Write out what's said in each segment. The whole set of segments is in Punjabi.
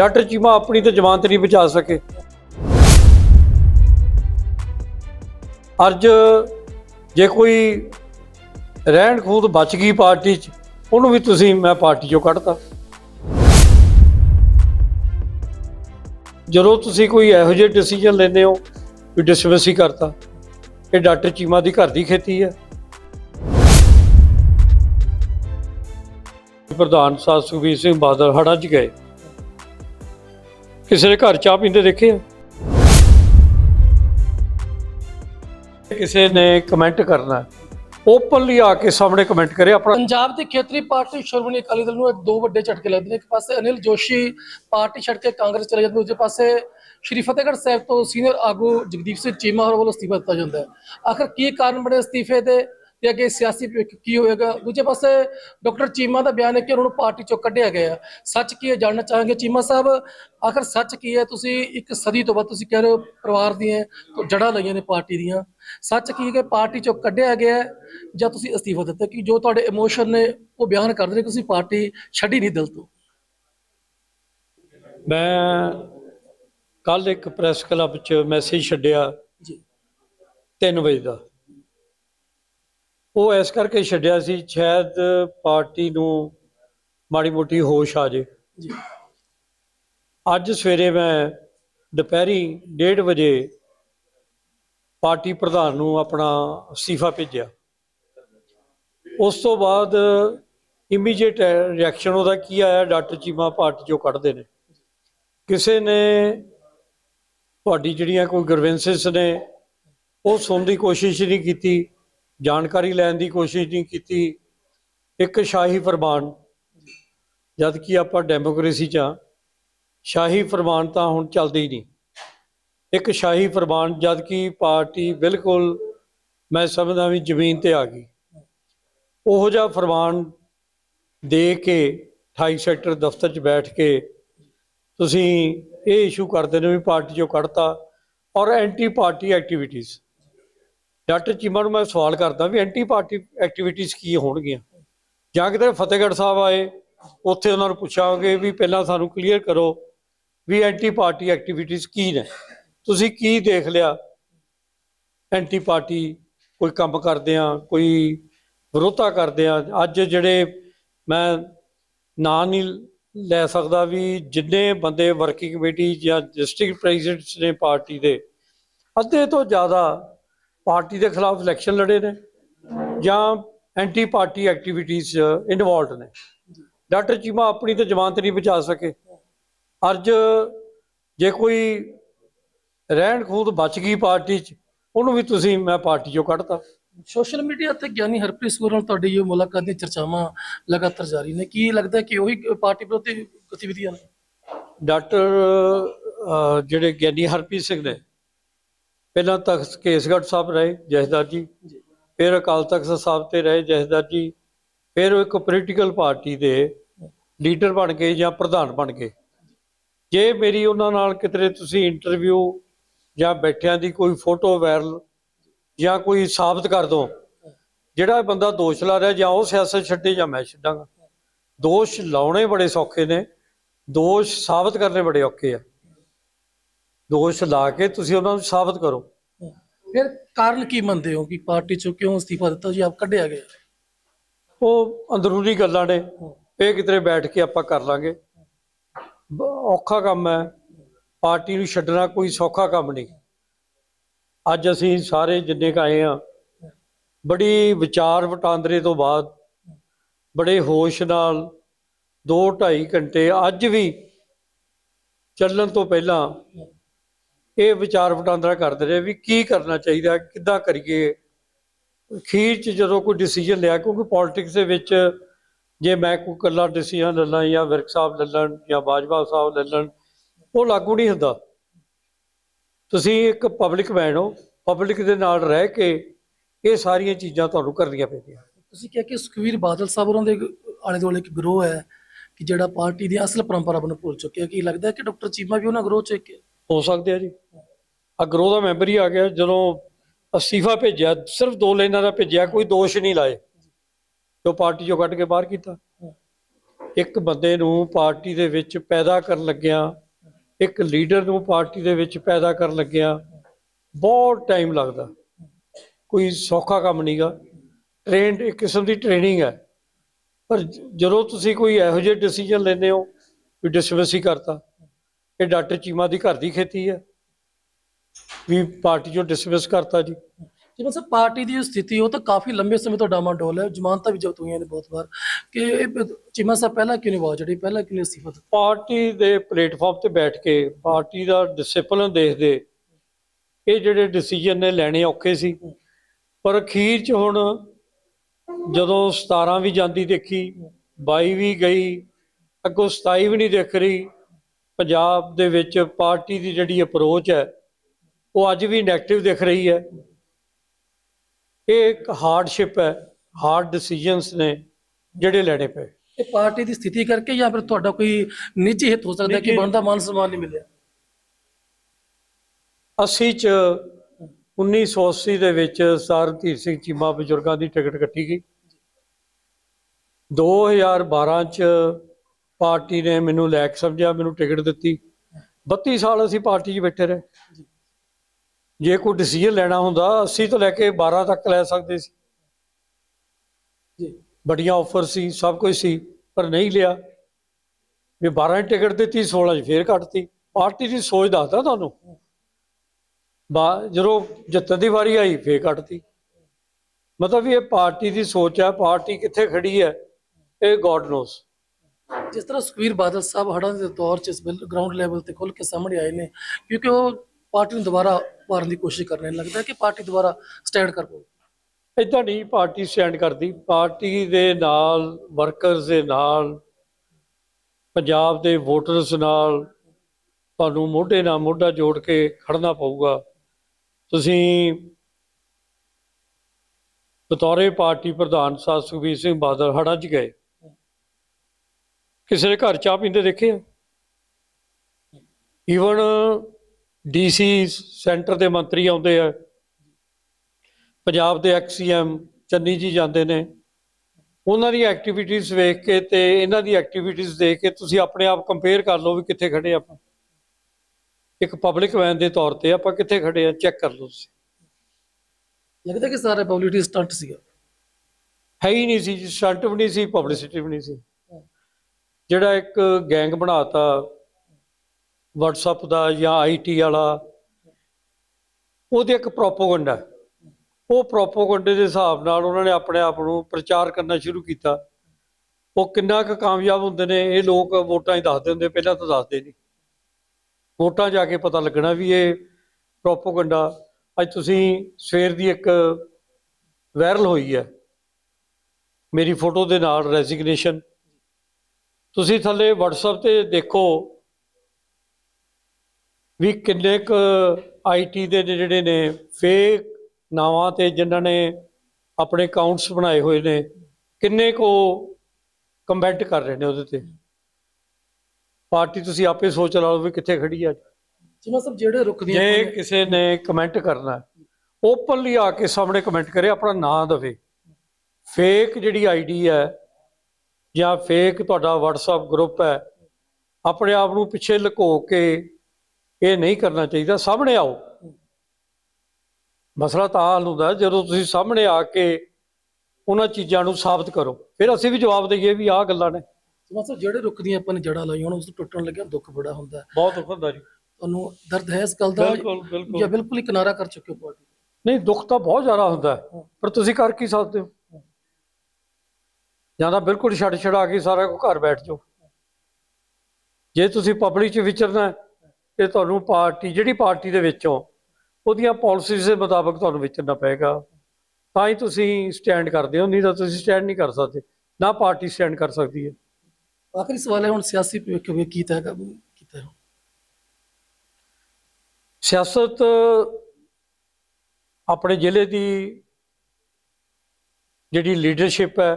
ਡਾਕਟਰ ਚੀਮਾ ਆਪਣੀ ਤੇ ਜ਼ਮਾਨਤ ਨਹੀਂ ਬਚਾ ਸਕੇ। ਅੱਜ ਜੇ ਕੋਈ ਰਹਿਣ ਖੂਦ ਬਚ ਗਈ ਪਾਰਟੀ 'ਚ, ਉਹਨੂੰ ਵੀ ਤੁਸੀਂ ਮੈਂ ਪਾਰਟੀ 'ਚੋਂ ਕੱਢਤਾ। ਜਦੋਂ ਤੁਸੀਂ ਕੋਈ ਇਹੋ ਜਿਹੇ ਡਿਸੀਜਨ ਲੈਂਦੇ ਹੋ ਵੀ ਡਿਸਮਿਸ ਹੀ ਕਰਤਾ, ਇਹ ਡਾਕਟਰ ਚੀਮਾ ਦੀ ਘਰ ਦੀ ਖੇਤੀ ਹੈ। ਪ੍ਰਧਾਨ ਸਾਹਿਬ ਸੁਖਬੀਰ ਸਿੰਘ ਬਾਦਲ ਹੜ੍ਹਾਂ 'ਚ ਗਏ। ਕਿਸੇ ਦੇ ਘਰ ਚਾਹ ਪੀਂਦੇ ਦੇਖੇ ਆ। ਕਿਸੇ ਨੇ ਕਮੈਂਟ ਕਰਨਾ ਓਪਨਲੀ ਆ ਕੇ ਸਾਹਮਣੇ ਕਮੈਂਟ ਕਰੇ ਆਪਣਾ। ਪੰਜਾਬ ਦੀ ਖੇਤਰੀ ਪਾਰਟੀ ਸ਼੍ਰੋਮਣੀ ਅਕਾਲੀ ਦਲ ਨੂੰ ਇੱਕ ਦੋ ਵੱਡੇ ਝਟਕੇ ਲੱਗਦੇ ਨੇ। ਇੱਕ ਪਾਸੇ ਅਨਿਲ ਜੋਸ਼ੀ ਪਾਰਟੀ ਛੱਡ ਕੇ ਕਾਂਗਰਸ ਚਲੇ ਜਾਂਦੇ ਦੂਜੇ ਪਾਸੇ ਸ਼੍ਰੀ ਫਤਿਹਗੜ੍ਹ ਸਾਹਿਬ ਤੋਂ ਸੀਨੀਅਰ ਆਗੂ ਜਗਦੀਪ ਸਿੰਘ ਚੀਮਾ ਹੋਰ ਵੱਲੋਂ ਅਸਤੀਫਾ ਦਿੱਤਾ ਜਾਂਦਾ ਹੈ। ਆਖਰ ਕੀ ਕਾਰਨ ਬਣੇ ਅਸਤੀਫੇ ਦੇ? ਤੇ ਅੱਗੇ ਸਿਆਸੀ ਭਵਿੱਖ ਕੀ ਹੋਏਗਾ? ਦੂਜੇ ਪਾਸੇ ਡਾਕਟਰ ਚੀਮਾ ਦਾ ਬਿਆਨ ਹੈ ਕਿ ਉਹਨਾਂ ਨੂੰ ਪਾਰਟੀ ਚੋਂ ਕੱਢਿਆ ਗਿਆ। ਸੱਚ ਕੀ ਹੈ? ਜਾਣਨਾ ਚਾਹਾਂਗੇ ਚੀਮਾ ਸਾਹਿਬ। ਆਖਰ ਸੱਚ ਕੀ ਹੈ? ਤੁਸੀਂ ਇੱਕ ਸਦੀ ਤੋਂ ਬਾਅਦ ਤੁਸੀਂ ਕਹਿ ਰਹੇ ਹੋ ਪਰਿਵਾਰ ਦੀਆਂ ਜੜ੍ਹਾਂ ਲਈਆਂ ਨੇ ਪਾਰਟੀ ਦੀਆਂ। ਸੱਚ ਕੀ ਹੈ ਕਿ ਪਾਰਟੀ ਚੋਂ ਕੱਢਿਆ ਗਿਆ ਜਾਂ ਤੁਸੀਂ ਅਸਤੀਫਾ ਦਿੱਤਾ ਕਿ ਜੋ ਤੁਹਾਡੇ ਇਮੋਸ਼ਨ ਨੇ ਉਹ ਬਿਆਨ ਕਰਦੇ ਨੇ ਕਿ ਤੁਸੀਂ ਪਾਰਟੀ ਛੱਡੀ ਨਹੀਂ ਦਿਲ ਤੋਂ? ਮੈਂ ਕੱਲ ਇੱਕ ਪ੍ਰੈਸ ਕਲੱਬ 'ਚ ਮੈਸੇਜ ਛੱਡਿਆ ਜੀ। 3 ਵਜੇ ਦਾ। ਉਹ ਇਸ ਕਰਕੇ ਛੱਡਿਆ ਸੀ ਸ਼ਾਇਦ ਪਾਰਟੀ ਨੂੰ ਮਾੜੀ ਮੋਟੀ ਹੋਸ਼ ਆ ਜੇ। ਜੀ। ਅੱਜ ਸਵੇਰੇ ਮੈਂ ਦੁਪਹਿਰੀ 1:30 ਵਜੇ ਪਾਰਟੀ ਪ੍ਰਧਾਨ ਨੂੰ ਆਪਣਾ ਅਸਤੀਫਾ ਭੇਜਿਆ। ਉਸ ਤੋਂ ਬਾਅਦ ਇਮੀਡੀਏਟ ਰਿਐਕਸ਼ਨ ਉਹਦਾ ਕੀ ਆਇਆ ਡਾਕਟਰ ਚੀਮਾ ਪਾਰਟੀ ਚੋਂ ਕੱਢਦੇ ਨੇ। ਕਿਸੇ ਨੇ ਤੁਹਾਡੀ ਜਿਹੜੀਆਂ ਕੋਈ ਗਰਵੈਂਸਸ ਨੇ ਉਹ ਸੁਣਨ ਦੀ ਕੋਸ਼ਿਸ਼ ਨਹੀਂ ਕੀਤੀ। ਜਾਣਕਾਰੀ ਲੈਣ ਦੀ ਕੋਸ਼ਿਸ਼ ਨਹੀਂ ਕੀਤੀ। ਇੱਕ ਸ਼ਾਹੀ ਫਰਮਾਨ, ਜਦ ਕਿ ਆਪਾਂ ਡੈਮੋਕ੍ਰੇਸੀ 'ਚ ਆ ਸ਼ਾਹੀ ਫਰਮਾਨ ਤਾਂ ਹੁਣ ਚੱਲਦੇ ਹੀ ਨਹੀਂ। ਇੱਕ ਸ਼ਾਹੀ ਫਰਮਾਨ, ਜਦ ਕਿ ਪਾਰਟੀ ਬਿਲਕੁਲ ਮੈਂ ਸਮਝਦਾ ਵੀ ਜ਼ਮੀਨ ਤੇ ਆ ਗਈ। ਉਹੋ ਜਿਹਾ ਫਰਮਾਨ ਦੇ ਕੇ 28 ਸੈਕਟਰ ਦਫ਼ਤਰ 'ਚ ਬੈਠ ਕੇ ਤੁਸੀਂ ਇਹ ਇਸ਼ੂ ਕਰਦੇ ਨੇ ਵੀ ਪਾਰਟੀ ਚੋਂ ਕੱਢਤਾ ਔਰ anti party activities doctor Cheema ਨੂੰ ਮੈਂ ਸਵਾਲ ਕਰਦਾ ਵੀ ਐਂਟੀ ਪਾਰਟੀ ਐਕਟੀਵਿਟੀਜ਼ ਕੀ ਹੋਣਗੀਆਂ? ਜਾਂ ਕਿਤੇ ਫਤਿਹਗੜ੍ਹ ਸਾਹਿਬ ਆਏ, ਉੱਥੇ ਉਹਨਾਂ ਨੂੰ ਪੁੱਛਾਂਗੇ ਵੀ ਪਹਿਲਾਂ ਸਾਨੂੰ ਕਲੀਅਰ ਕਰੋ ਵੀ ਐਂਟੀ ਪਾਰਟੀ ਐਕਟੀਵਿਟੀਜ਼ ਕੀ ਨੇ। ਤੁਸੀਂ ਕੀ ਦੇਖ ਲਿਆ? ਐਂਟੀ ਪਾਰਟੀ ਕੋਈ ਕੰਮ ਕਰਦੇ ਆ, ਕੋਈ ਵਿਰੋਧਤਾ ਕਰਦੇ ਆ। ਅੱਜ ਜਿਹੜੇ ਮੈਂ ਨਾਂ ਨਹੀਂ ਲੈ ਸਕਦਾ ਵੀ ਜਿੰਨੇ ਬੰਦੇ ਵਰਕਿੰਗ ਕਮੇਟੀ ਜਾਂ ਡਿਸਟ੍ਰਿਕਟ ਪ੍ਰੈਜ਼ੀਡੈਂਟਸ ਨੇ ਪਾਰਟੀ ਦੇ, ਅੱਧੇ ਤੋਂ ਜ਼ਿਆਦਾ ਪਾਰਟੀ ਦੇ ਖਿਲਾਫ ਇਲੈਕਸ਼ਨ ਲੜੇ ਨੇ ਜਾਂ ਐਂਟੀ ਪਾਰਟੀ ਐਕਟੀਵਿਟੀਜ਼ ਇਨਵੋਲਡ ਨੇ। ਡਾਕਟਰ ਚੀਮਾ ਆਪਣੀ ਤੇ ਜ਼ਮਾਨਤ ਨਹੀਂ ਬਚਾ ਸਕੇ। ਅੱਜ ਜੇ ਕੋਈ ਰਹਿਣ ਖੂਦ ਬਚ ਗਈ ਪਾਰਟੀ 'ਚ ਉਹਨੂੰ ਵੀ ਤੁਸੀਂ ਮੈਂ ਪਾਰਟੀ 'ਚੋਂ ਕੱਢਤਾ। ਸੋਸ਼ਲ ਮੀਡੀਆ ਤੇ ਗਿਆਨੀ ਹਰਪ੍ਰੀਤ ਸਿੰਘ ਨਾਲ ਤੁਹਾਡੀ ਇਹ ਮੁਲਾਕਾਤ ਦੀਆਂ ਚਰਚਾਵਾਂ ਲਗਾਤਾਰ ਜਾਰੀ ਨੇ। ਕੀ ਲੱਗਦਾ ਕਿ ਉਹੀ ਪਾਰਟੀ ਵਿਰੋਧੀ ਗਤੀਵਿਧੀਆਂ ਨੇ? ਡਾਕਟਰ ਜਿਹੜੇ ਗਿਆਨੀ ਹਰਪ੍ਰੀਤ ਸਿੰਘ ਨੇ ਪਹਿਲਾਂ ਤਖਤ ਕੇਸਗੜ੍ਹ ਸਾਹਿਬ ਰਹੇ ਜਥੇਦਾਰ ਜੀ। ਫਿਰ ਅਕਾਲ ਤਖਤ ਸਾਹਿਬ ਤੇ ਰਹੇ ਜਥੇਦਾਰ ਜੀ। ਫਿਰ ਉਹ ਇੱਕ ਪੋਲੀਟੀਕਲ ਪਾਰਟੀ ਦੇ ਲੀਡਰ ਬਣ ਗਏ ਜਾਂ ਪ੍ਰਧਾਨ ਬਣ ਗਏ। ਜੇ ਮੇਰੀ ਉਹਨਾਂ ਨਾਲ ਕਿਤੇ ਤੁਸੀਂ ਇੰਟਰਵਿਊ ਜਾਂ ਬੈਠਿਆਂ ਦੀ ਕੋਈ ਫੋਟੋ ਵਾਇਰਲ ਜਾਂ ਕੋਈ ਸਾਬਤ ਕਰ ਦੋ ਜਿਹੜਾ ਬੰਦਾ ਦੋਸ਼ ਲਾ ਰਿਹਾ ਜਾਂ ਉਹ ਸਿਆਸਤ ਛੱਡੇ ਜਾਂ ਮੈਂ ਛੱਡਾਂਗਾ। ਦੋਸ਼ ਲਾਉਣੇ ਬੜੇ ਸੌਖੇ ਨੇ ਦੋਸ਼ ਸਾਬਤ ਕਰਨੇ ਬੜੇ ਔਖੇ ਆ। ਦੋਸ਼ ਲਾ ਕੇ ਤੁਸੀਂ ਉਹਨਾਂ ਨੂੰ ਸਾਬਤ ਕਰੋ। ਫਿਰ ਕਾਰਨ ਕੀ ਮੰਨਦੇ ਹੋ ਕਿ ਪਾਰਟੀ ਚੋਂ ਕਿਉਂ ਅਸਤੀਫਾ ਦਿੱਤਾ ਜੀ? ਆਪ ਕੱਢਿਆ ਗਿਆ। ਉਹ ਅੰਦਰੂਨੀ ਗੱਲਾਂ ਨੇ। ਇਹ ਕਿਤੇ ਬੈਠ ਕੇ ਆਪਾਂ ਕਰ ਲਾਂਗੇ। ਔਖਾ ਕੰਮ ਹੈ। ਪਾਰਟੀ ਨੂੰ ਛੱਡਣਾ ਕੋਈ ਸੌਖਾ ਕੰਮ ਨਹੀਂ। ਅੱਜ ਅਸੀਂ ਸਾਰੇ ਜਿੰਨੇ ਕ ਆਏ ਆ ਬੜੀ ਵਿਚਾਰ ਵਟਾਂਦਰੇ ਤੋਂ ਬਾਅਦ ਬੜੇ ਹੋਸ਼ ਨਾਲ 2 2.5 ਘੰਟੇ ਅੱਜ ਵੀ ਚੱਲਣ ਤੋਂ ਪਹਿਲਾਂ ਇਹ ਵਿਚਾਰ ਵਟਾਂਦਰਾ ਕਰਦੇ ਰਹੇ ਵੀ ਕੀ ਕਰਨਾ ਚਾਹੀਦਾ, ਕਿੱਦਾਂ ਕਰੀਏ? ਅਖੀਰ ਚ ਜਦੋਂ ਕੋਈ ਡਿਸੀਜਨ ਲਿਆ, ਕਿਉਂਕਿ ਪੋਲਿਟਿਕਸ ਦੇ ਵਿੱਚ ਜੇ ਮੈਂ ਕੋਈ ਇਕੱਲਾ ਡਿਸੀਜਨ ਲੈ ਜਾਂ ਵਿਰਕ ਸਾਹਿਬ ਲੈ ਜਾਂ ਬਾਜਵਾ ਸਾਹਿਬ ਲੈ ਉਹ ਲਾਗੂ ਨਹੀਂ ਹੁੰਦਾ। ਤੁਸੀਂ ਇੱਕ ਪਬਲਿਕ ਮੈਨ ਹੋ ਪਬਲਿਕ ਦੇ ਨਾਲ ਰਹਿ ਕੇ ਇਹ ਸਾਰੀਆਂ ਚੀਜ਼ਾਂ ਤੁਹਾਨੂੰ ਕਰਨੀਆਂ ਪੈਂਦੀਆਂ। ਤੁਸੀਂ ਕਿਹਾ ਕਿ ਸੁਖਵੀਰ ਬਾਦਲ ਸਾਹਿਬ ਉਹਨਾਂ ਦੇ ਆਲੇ ਦੁਆਲੇ ਇੱਕ ਗਰੋਹ ਹੈ ਕਿ ਜਿਹੜਾ ਪਾਰਟੀ ਦੀ ਅਸਲ ਪਰੰਪਰਾ ਨੂੰ ਭੁੱਲ ਚੁੱਕਿਆ ਕੀ ਲੱਗਦਾ ਕਿ ਡਾਕਟਰ ਚੀਮਾ ਵੀ ਉਹਨਾਂ ਗਰੋਹ ਚ ਇੱਕ ਹੈ? ਹੋ ਸਕਦੇ ਆ ਜੀ। ਅਗਰੋਹ ਦਾ ਮੈਂਬਰ ਹੀ ਆ ਗਿਆ, ਜਦੋਂ ਅਸਤੀਫਾ ਭੇਜਿਆ, ਸਿਰਫ ਦੋ ਲਾਈਨਾਂ ਦਾ ਭੇਜਿਆ, ਕੋਈ ਦੋਸ਼ ਨਹੀਂ ਲਾਏ। ਜੋ ਪਾਰਟੀ ਚੋਂ ਕੱਢ ਕੇ ਬਾਹਰ ਕੀਤਾ। ਇੱਕ ਬੰਦੇ ਨੂੰ ਪਾਰਟੀ ਦੇ ਵਿੱਚ ਪੈਦਾ ਕਰਨ ਲੱਗਿਆ, ਇੱਕ ਲੀਡਰ ਨੂੰ ਪਾਰਟੀ ਦੇ ਵਿੱਚ ਪੈਦਾ ਕਰਨ ਲੱਗਿਆ, ਬਹੁਤ ਟਾਈਮ ਲੱਗਦਾ। ਕੋਈ ਸੌਖਾ ਕੰਮ ਨਹੀਂਗਾ ਟ੍ਰੇਨਡ ਇੱਕ ਕਿਸਮ ਦੀ ਟ੍ਰੇਨਿੰਗ ਹੈ। ਪਰ ਜਦੋਂ ਤੁਸੀਂ ਕੋਈ ਇਹੋ ਜਿਹੇ ਡਿਸੀਜਨ ਲੈਂਦੇ ਹੋ, ਵੀ ਡਿਸਮਿਸ ਹੀ ਕਰਤਾ। ਇਹ ਡਾਕਟਰ ਚੀਮਾ ਦੀ ਘਰ ਦੀ ਖੇਤੀ ਹੈ। ਵੀ ਪਾਰਟੀ ਚੋਂ ਡਿਸਮਿਸ ਕਰਤਾ ਜੀ। ਜਿਵੇਂ ਸਰ ਪਾਰਟੀ ਦੀ ਸਥਿਤੀ ਉਹ ਤਾਂ ਕਾਫੀ ਲੰਬੇ ਸਮੇਂ ਤੋਂ ਡਾਮਾਡੋਲ ਹੈ। ਜ਼ਮਾਨਤਾਂ ਵੀ ਜ਼ਬਤ ਹੋਈਆਂ ਨੇ ਬਹੁਤ ਵਾਰ। ਕਿ ਇਹ ਚੀਮਾ ਸਾਹਿਬ ਪਹਿਲਾਂ ਕਿਉਂ ਨਹੀਂ ਆਵਾਜ਼ ਜਿਹੜੀ ਪਹਿਲਾਂ ਕਿਉਂ ਨਹੀਂ ਅਸਤੀਫਾ ਦਿੱਤਾ? ਪਾਰਟੀ ਦੇ ਪਲੇਟਫਾਰਮ ਤੇ ਬੈਠ ਕੇ ਪਾਰਟੀ ਦਾ ਡਿਸਪਲਿਨ ਦੇਖਦੇ। ਇਹ ਜਿਹੜੇ ਡਿਸੀਜਨ ਨੇ ਲੈਣੇ ਔਖੇ ਸੀ। ਪਰ ਅਖੀਰ ਚ ਹੁਣ ਜਦੋਂ 17 ਵੀ ਜਾਂਦੀ ਦੇਖੀ 22 ਵੀ ਗਈ ਅੱਗੋਂ 27 ਵੀ ਨਹੀਂ ਦਿਖ ਰਹੀ ਪੰਜਾਬ ਦੇ ਵਿੱਚ ਪਾਰਟੀ ਦੀ ਜਿਹੜੀ ਅਪਰੋਚ ਹੈ ਉਹ ਅੱਜ ਵੀ ਨੈਗੇਟਿਵ ਦਿਖ ਰਹੀ ਹੈ। ਇਹ ਇੱਕ ਹਾਰਡਸ਼ਿਪ ਹੈ ਹਾਰਡ ਡਿਸੀਜਨਸ ਨੇ ਜਿਹੜੇ ਲੈਣੇ ਪਏ। ਇਹ ਪਾਰਟੀ ਦੀ ਸਥਿਤੀ ਕਰਕੇ ਜਾਂ ਫਿਰ ਤੁਹਾਡਾ ਕੋਈ ਨਿੱਜੀ ਹਿੱਤ ਹੋ ਸਕਦਾ ਕਿ ਬਣਦਾ ਮਾਨ ਸਨਮਾਨ ਨਹੀਂ ਮਿਲਿਆ? 80 ਚ 1980 ਦੇ ਵਿੱਚ ਸਰਦੀਪ ਸਿੰਘ ਚੀਮਾ ਬਜ਼ੁਰਗਾਂ ਦੀ ਟਿਕਟ ਕੱਟੀ ਗਈ। 2012 ਚ ਪਾਰਟੀ ਨੇ ਮੈਨੂੰ ਲਾਇਕ ਸਮਝਿਆ ਮੈਨੂੰ ਟਿਕਟ ਦਿੱਤੀ। 32 ਸਾਲ ਅਸੀਂ ਪਾਰਟੀ 'ਚ ਬੈਠੇ ਰਹੇ। ਜੀ। ਕੋਈ ਡਿਸੀਜਨ ਲੈਣਾ ਹੁੰਦਾ 80 ਤੋਂ ਲੈ ਕੇ 12 ਤੱਕ ਲੈ ਸਕਦੇ ਸੀ। ਜੀ। ਬੜੀਆਂ ਆਫਰ ਸੀ ਸਭ ਕੁਝ ਸੀ ਪਰ ਨਹੀਂ ਲਿਆ। ਵੀ 12 'ਚ ਟਿਕਟ ਦਿੱਤੀ 16 'ਚ ਫੇਰ ਕੱਟਤੀ। ਪਾਰਟੀ ਦੀ ਸੋਚ ਦੱਸਦਾ ਤੁਹਾਨੂੰ। ਬਾ ਜਦੋਂ ਜਿੱਤਣ ਦੀ ਵਾਰੀ ਆਈ ਫੇਰ ਕੱਟਤੀ। ਮਤਲਬ ਵੀ ਇਹ ਪਾਰਟੀ ਦੀ ਸੋਚ ਹੈ ਪਾਰਟੀ ਕਿੱਥੇ ਖੜੀ ਹੈ ਇਹ ਗੋਡ ਨੋਸ ਜਿਸ ਤਰ੍ਹਾਂ ਸੁਖਵੀਰ ਬਾਦਲ ਸਾਹਿਬ ਹੜ੍ਹਾਂ ਦੇ ਦੌਰ 'ਚ ਇਸ ਗਰਾਊਂਡ ਲੈਵਲ ਤੇ ਖੁੱਲ ਕੇ ਸਾਹਮਣੇ ਆਏ ਨੇ, ਕਿਉਂਕਿ ਉਹ ਪਾਰਟੀ ਨੂੰ ਦੁਬਾਰਾ ਮਾਰਨ ਦੀ ਕੋਸ਼ਿਸ਼ ਕਰ ਰਹੇ ਨੇ ਲੱਗਦਾ ਕਿ ਪਾਰਟੀ ਦੁਬਾਰਾ ਸਟੈਂਡ ਕਰ ਪਊ ਇਦਾਂ ਨਹੀਂ, ਪਾਰਟੀ ਸਟੈਂਡ ਕਰਦੀ। ਪਾਰਟੀ ਦੇ ਨਾਲ ਵਰਕਰਸ ਦੇ ਨਾਲ, ਪੰਜਾਬ ਦੇ ਵੋਟਰਸ ਨਾਲ ਤੁਹਾਨੂੰ ਮੋਢੇ ਨਾਲ ਮੋਢਾ ਜੋੜ ਕੇ ਖੜਨਾ ਪਊਗਾ। ਤੁਸੀਂ ਬਤੌਰੇ ਪਾਰਟੀ ਪ੍ਰਧਾਨ ਸਾਹਿਬ ਸੁਖਬੀਰ ਸਿੰਘ ਬਾਦਲ ਹੜ੍ਹਾਂ 'ਚ ਗਏ। ਕਿਸੇ ਦੇ ਘਰ ਚਾਹ ਪੀਂਦੇ ਦੇਖੇ ਆ। ਈਵਨ ਡੀਸੀ ਸੈਂਟਰ ਦੇ ਮੰਤਰੀ ਆਉਂਦੇ ਆ। ਪੰਜਾਬ ਦੇ ਐਕਸੀਐਮ ਚੰਨੀ ਜੀ ਜਾਂਦੇ ਨੇ। ਉਹਨਾਂ ਦੀ ਐਕਟੀਵਿਟੀਜ਼ ਵੇਖ ਕੇ ਤੇ ਇਹਨਾਂ ਦੀ ਐਕਟੀਵਿਟੀਜ਼ ਦੇਖ ਕੇ ਤੁਸੀਂ ਆਪਣੇ ਆਪ ਕੰਪੇਅਰ ਕਰ ਲਓ ਵੀ ਕਿੱਥੇ ਖੜੇ ਆਪਾਂ। ਇੱਕ ਪਬਲਿਕ ਵੈਨ ਦੇ ਤੌਰ ਤੇ ਆਪਾਂ ਕਿੱਥੇ ਖੜੇ ਆ ਚੈੱਕ ਕਰ ਲਓ ਤੁਸੀਂ। ਲੱਗਦਾ ਕਿ ਸਾਰਾ ਪਬਲਿਸਿਟੀ ਸਟੰਟ ਸੀਗਾ। ਹੈ ਹੀ ਨਹੀਂ ਸੀ ਸਟੰਟ ਵੀ ਨਹੀਂ ਸੀ ਪਬਲਿਸਿਟੀ ਵੀ ਨਹੀਂ ਸੀ। ਜਿਹੜਾ ਇੱਕ ਗੈਂਗ ਬਣਾਤਾ, WhatsApp ਦਾ ਜਾਂ ਆਈਟੀ ਵਾਲਾ, ਉਹਦੇ ਇੱਕ ਪ੍ਰੋਪੋਗੈਂਡਾ ਉਹ ਪ੍ਰੋਪੋਗੈਂਡੇ ਦੇ ਹਿਸਾਬ ਨਾਲ ਉਹਨਾਂ ਨੇ ਆਪਣੇ ਆਪ ਨੂੰ ਪ੍ਰਚਾਰ ਕਰਨਾ ਸ਼ੁਰੂ ਕੀਤਾ। ਉਹ ਕਿੰਨਾ ਕੁ ਕਾਮਯਾਬ ਹੁੰਦੇ ਨੇ, ਇਹ ਲੋਕ ਵੋਟਾਂ ਹੀ ਦੱਸਦੇ ਹੁੰਦੇ, ਪਹਿਲਾਂ ਤਾਂ ਦੱਸਦੇ ਨਹੀਂ। ਵੋਟਾਂ ਜਾ ਕੇ ਪਤਾ ਲੱਗਣਾ ਵੀ ਇਹ ਪ੍ਰੋਪੋਗੈਂਡਾ ਅੱਜ ਤੁਸੀਂ ਸਵੇਰ ਦੀ ਇੱਕ ਵਾਇਰਲ ਹੋਈ ਹੈ। ਮੇਰੀ ਫੋਟੋ ਦੇ ਨਾਲ ਰੈਜ਼ਿਗਨੇਸ਼ਨ ਤੁਸੀਂ ਥੱਲੇ WhatsApp ਤੇ ਦੇਖੋ ਵੀ ਕਿੰਨੇ ਕੁ ਆਈਟੀ ਦੇ ਜਿਹੜੇ ਨੇ ਫੇਕ ਨਾਵਾਂ ਤੇ ਜਿਨ੍ਹਾਂ ਨੇ ਆਪਣੇ ਅਕਾਊਂਟਸ ਬਣਾਏ ਹੋਏ ਨੇ ਕਿੰਨੇ ਕੋ ਕਮੈਂਟ ਕਰ ਰਹੇ ਨੇ ਉਹਦੇ ਤੇ? ਪਾਰਟੀ ਤੁਸੀਂ ਆਪੇ ਸੋਚ ਲਓ ਵੀ ਕਿੱਥੇ ਖੜੀ ਆ ਜਿਵੇਂ ਸਭ ਜਿਹੜੇ ਰੁਕ ਦੀਆਂ ਜੇ ਕਿਸੇ ਨੇ ਕਮੈਂਟ ਕਰਨਾ ਓਪਨਲੀ ਆ ਕੇ ਸਾਹਮਣੇ ਕਮੈਂਟ ਕਰੇ ਆਪਣਾ ਨਾਂ ਦਵੇ। ਫੇਕ ਜਿਹੜੀ ਆਈਡੀ ਹੈ ਜਾਂ ਫੇਕ ਤੁਹਾਡਾ WhatsApp ਗਰੁੱਪ ਹੈ ਆਪਣੇ ਆਪ ਨੂੰ ਪਿੱਛੇ ਲੁਕੋ ਕੇ ਇਹ ਨਹੀਂ ਕਰਨਾ ਚਾਹੀਦਾ ਸਾਹਮਣੇ ਆਓ। ਮਸਲਾ ਤਾਂ ਹੱਲ ਹੁੰਦਾ ਜਦੋਂ ਤੁਸੀਂ ਸਾਹਮਣੇ ਆ ਕੇ ਉਹਨਾਂ ਚੀਜ਼ਾਂ ਨੂੰ ਸਾਬਤ ਕਰੋ ਫਿਰ ਅਸੀਂ ਵੀ ਜਵਾਬ ਦਈਏ ਵੀ ਆਹ ਗੱਲਾਂ ਨੇ। ਸਭ ਜਿਹੜੇ ਰੁਕ ਦੀਆਂ ਆਪਾਂ ਨੇ ਜੜਾਂ ਲਾਈਆਂ ਹੁਣ ਉਸ ਤੋਂ ਟੁੱਟਣ ਲੱਗਿਆ ਦੁੱਖ ਬੜਾ ਹੁੰਦਾ। ਬਹੁਤ ਦੁੱਖ ਹੁੰਦਾ ਜੀ। ਤੁਹਾਨੂੰ ਦਰਦ ਹੈ ਇਸ ਗੱਲ ਦਾ ਬਿਲਕੁਲ ਬਿਲਕੁਲ। ਜਾਂ ਬਿਲਕੁਲ ਹੀ ਕਿਨਾਰਾ ਕਰ ਚੁੱਕੇ ਹੋ ਪਾਰਟੀ ਨਹੀਂ ਦੁੱਖ ਤਾਂ ਬਹੁਤ ਜ਼ਿਆਦਾ ਹੁੰਦਾ ਪਰ ਤੁਸੀਂ ਕਰ ਕੀ ਸਕਦੇ ਹੋ? ਜਾਂ ਤਾਂ ਬਿਲਕੁਲ ਛੱਡ ਛੜਾ ਕੇ ਸਾਰਾ ਕੁਝ ਘਰ ਬੈਠ ਜਾਓ। ਜੇ ਤੁਸੀਂ ਪਬਲਿਕ 'ਚ ਵਿਚਰਨਾ ਤੇ ਤੁਹਾਨੂੰ ਪਾਰਟੀ ਜਿਹੜੀ ਪਾਰਟੀ ਦੇ ਵਿੱਚੋਂ ਉਹਦੀਆਂ ਪਾਲਿਸੀਜ਼ ਦੇ ਮੁਤਾਬਕ ਤੁਹਾਨੂੰ ਵਿਚਰਨਾ ਪਏਗਾ। ਤਾਂ ਹੀ ਤੁਸੀਂ ਸਟੈਂਡ ਕਰਦੇ ਹੋ ਨਹੀਂ ਤਾਂ ਤੁਸੀਂ ਸਟੈਂਡ ਨਹੀਂ ਕਰ ਸਕਦੇ। ਨਾ ਪਾਰਟੀ ਸਟੈਂਡ ਕਰ ਸਕਦੀ ਹੈ। ਆਖਰੀ ਸਵਾਲ ਹੈ ਹੁਣ ਸਿਆਸੀ ਭਵਿੱਖ ਵਿੱਚ ਕੀਤਾ ਹੈਗਾ ਕੀਤਾ ਹੈ? ਸਿਆਸਤ ਆਪਣੇ ਜ਼ਿਲ੍ਹੇ ਦੀ ਜਿਹੜੀ ਲੀਡਰਸ਼ਿਪ ਹੈ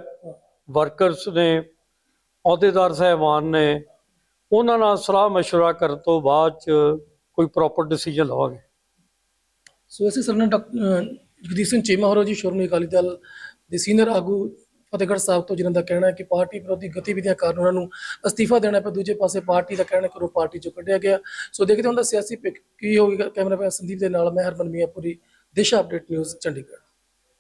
ਵਰਕਰਸ ਨੇ ਅਹੁਦੇਦਾਰ ਸਾਹਿਬਾਨ ਨੇ ਉਹਨਾਂ ਨਾਲ ਸਲਾਹ مشورہ ਕਰਨ ਤੋਂ ਬਾਅਦ ਚ ਕੋਈ ਪ੍ਰੋਪਰ ਡਿਸੀਜਨ ਲਵਾਂਗੇ ਸੋ ਅਸੀਂ ਸਰਨਾ ਡਾਕਟਰ ਜਗਦੀਪ ਸਿੰਘ ਚੀਮਾ ਹੋਰੋ ਜੀ ਸ਼੍ਰੋਮਣੀ ਅਕਾਲੀ ਦਲ ਦੇ ਸੀਨੀਅਰ ਆਗੂ ਫਤਿਹਗੜ੍ਹ ਸਾਹਿਬ ਤੋਂ ਜਿਨ੍ਹਾਂ ਦਾ ਕਹਿਣਾ ਹੈ ਕਿ ਪਾਰਟੀ ਵਿਰੋਧੀ ਗਤੀਵਿਧੀਆਂ ਕਾਰਨ ਉਹਨਾਂ ਨੂੰ ਅਸਤੀਫਾ ਦੇਣਾ ਪਿਆ ਦੂਜੇ ਪਾਸੇ ਪਾਰਟੀ ਦਾ ਕਹਿਣਾ ਹੈ ਕਿ ਉਹ ਪਾਰਟੀ ਚੋਂ ਕੱਢਿਆ ਗਿਆ ਸੋ ਦੇਖਦੇ ਹਾਂ ਦਾ ਸਿਆਸੀ ਪਿਕ ਕੀ ਹੋਵੇਗਾ ਕੈਮਰਾ ਸੰਦੀਪ ਦੇ ਨਾਲ ਮੈਂ ਹਰਮਨ ਮੀਆਂਪੁਰੀ ਦਿਸ਼ਾ ਅਪਡੇਟ ਨਿਊਜ਼ ਚੰਡੀਗੜ੍ਹ